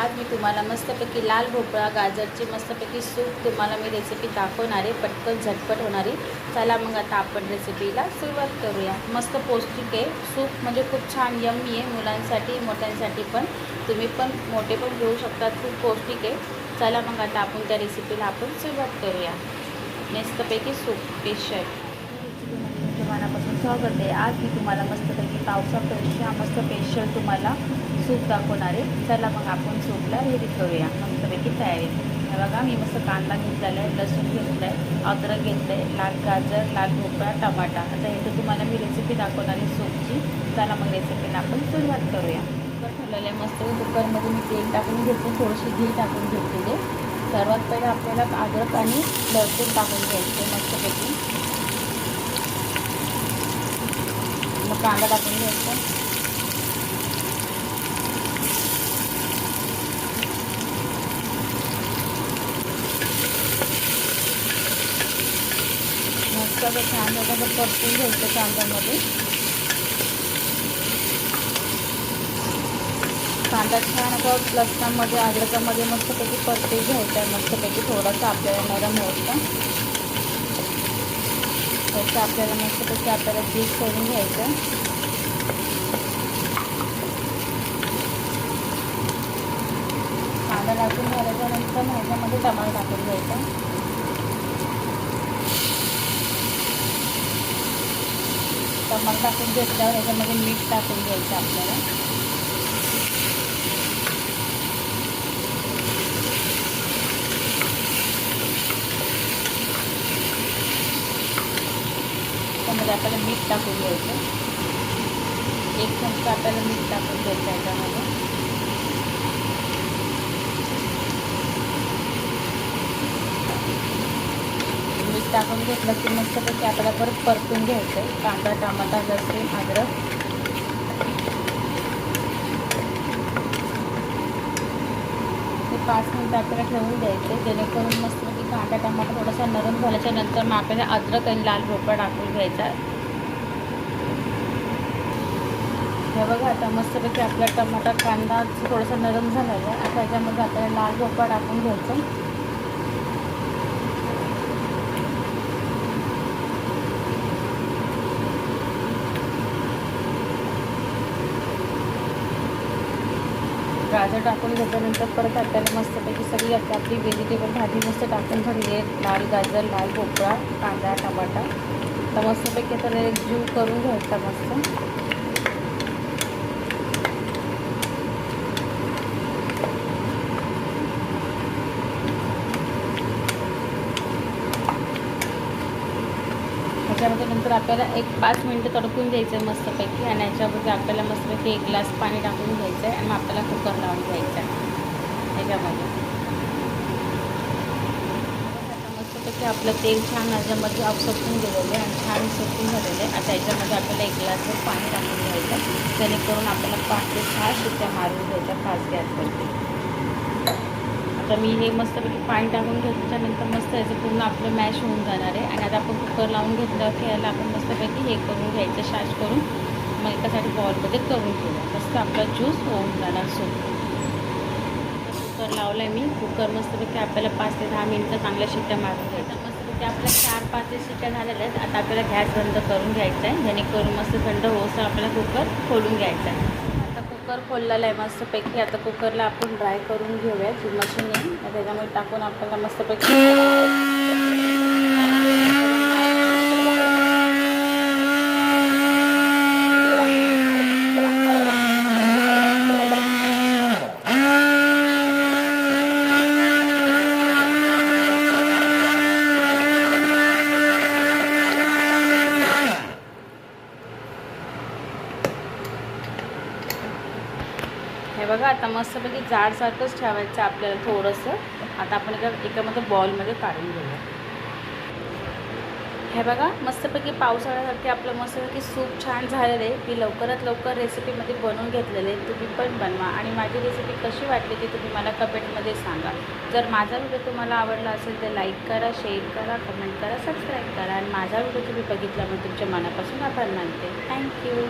आज मी तुम्हाला मस्तपैकी लाल भोपळा गाजरची मस्तपैकी सूप तुम्हाला मी रेसिपी दाखवणार आहे. पटकन झटपट होणारी चला मग आता आपण रेसिपीला सुरुवात करूया. मस्त पौष्टिक आहे. सूप म्हणजे खूप छान यम्मी आहे. मुलांसाठी मोठ्यांसाठी पण. तुम्ही पण मोठे पण घेऊ शकतात खूप पौष्टिक आहे. चला मग आता आपण त्या रेसिपीला आपण सुरुवात करूया. मस्तपैकी सूप स्पेशल मनापासून स्वागत आहे. आज मी तुम्हाला मस्तपैकी पावसापेक्षा मस्त स्पेशल तुम्हाला सूप दाखवणार आहे. चला मग आपण सूपला रेडी करूया. मस्तपैकी तयारी. हे बघा मी मस्त कांदा घेतलेला आहे लसूण घेतलं आहे अद्रक घेतलं आहे लाल गाजर लाल भोपळा टमाटा. आता इथं तुम्हाला मी रेसिपी दाखवणार आहे सूपची. चला मग रेसिपीला आपण सुरुवात करूया. कुकर ठेवलेलं आहे. मस्त कुकरमध्ये मी तेल टाकून घेतले थोडीशी घी टाकून घेतलेले सर्वात पहिले आपल्याला अद्रक आणि लसूण टाकून घ्यायचे मस्तपैकी. मग कांदा टाकून घ्यायचा. मस्त असं छान असं परतून घ्यायचं कांद्यामध्ये. कांदा छान असं लसणामध्ये अद्रकामध्ये मस्तपैकी परतून घ्यायचा आहे. मस्तपैकी थोडासा आपल्याला नरम होतं त्याचं आपल्याला मस्तपैकी आपल्याला पीस करून घ्यायचं कांदा टाकून झाल्याच्यानंतर ह्याच्यामध्ये टमाटर टाकून घ्यायचा टमाटर टाकून घेतल्यावर याच्यामध्ये मीठ टाकून घ्यायचं आपल्याला. त्यामध्ये आपल्याला मीठ टाकून घ्यायचं. एक चमचा आपल्याला मीठ टाकून घ्यायचं याच्यामध्ये मीठ टाकून घेतलं की मस्तपैकी आपल्याला परत परतून घ्यायचं आहे कांदा टमाटा लसूण अद्रक. ते पाच मिनटं आपल्याला ठेवून द्यायचे. जेणेकरून मस्तपैकी कांदा टमाटा थोडासा नरम झाल्याच्यानंतर मग आपल्याला अद्रक आणि लाल भोपळा टाकून घ्यायचा. हे बघा आता मस्तपैकी आपला टमाटा कांदा थोडासा नरम झालेला आहे. आता याच्यामध्ये आपल्याला लाल भोपळा टाकून घ्यायचा. गाजर टाकून घेतल्यानंतर परत आपल्याला मस्तपैकी सगळी आता आपली व्हेजिटेबल भाजी मस्त टाकून झाली आहे. लाल गाजर लाल भोपळा कांदा टमाटा. तर मस्तपैकी आता एक जीव करून घ्यायचा मस्त. त्याच्यामध्ये नंतर आपल्याला एक पाच मिनटं तडकून द्यायचं आहे मस्तपैकी. आणि याच्यामध्ये आपल्याला मस्तपैकी एक ग्लास पाणी टाकून घ्यायचं आहे. आणि मग कुकर लावून घ्यायचा. आहे त्याच्यामध्ये आता मस्तपैकी आपलं तेल छान याच्यामध्ये अपसपून गेलेलं आहे आणि छान सुकून झालेलं आहे. आता याच्यामध्ये आपल्याला एक ग्लासभर पाणी टाकून घ्यायचं जेणेकरून आपल्याला पाच ते सहा शिट्ट्या मारून घ्यायच्या फास्ट गॅसवरती आता मी हे मस्तपैकी पाणी टाकून घेतल्यानंतर मस्त याचं पूर्ण आपलं मॅश होऊन जाणार आहे. आणि आता आपण कुकर लावून घेतलं की याला आपण मस्तपैकी हे करून घ्यायचं शाश करून. मग एकासाठी बॉलमध्ये करून घेऊया मस्त आपला ज्यूस होऊन जाणार सूप कुकर लावलं आहे मी. कुकर मस्तपैकी आपल्याला पाच ते दहा मिनटं चांगल्या शिट्ट्या मारून घ्यायच्या मस्तपैकी आपल्या चार पाच ते शिट्ट्या झालेल्या आहेत आता आपल्याला गॅस बंद करून घ्यायचा आहे. जेणेकरून मस्त थंड होऊसर आपल्याला कुकर खोलून घ्यायचा आहे. आता कुकर खोललेला आहे मस्तपैकी. आता कुकरला आपण ड्राय करून घेऊया मशीनने त्याच्यामुळे टाकून आपल्याला मस्तपैकी बघा आता मस्तपैकी जाडसारखंच ठेवायचं आपल्याला थोडंसं. आता आपण एका एकामध्ये बॉलमध्ये काढून घेऊया. हे बघा मस्तपैकी पावसाळ्यासारखे आपलं मस्तपैकी सूप छान झालेलं आहे. मी लवकरात लवकर रेसिपीमध्ये बनवून घेतलेले आहे. तुम्ही पण बनवा. आणि माझी रेसिपी कशी वाटली ती तुम्ही मला कमेंटमध्ये सांगा. जर माझा व्हिडिओ तुम्हाला आवडला असेल तर लाईक करा शेअर करा कमेंट करा सबस्क्राईब करा. आणि माझा व्हिडिओ तुम्ही बघितल्यामुळे तुमच्या मनापासून आभार मानते. थँक्यू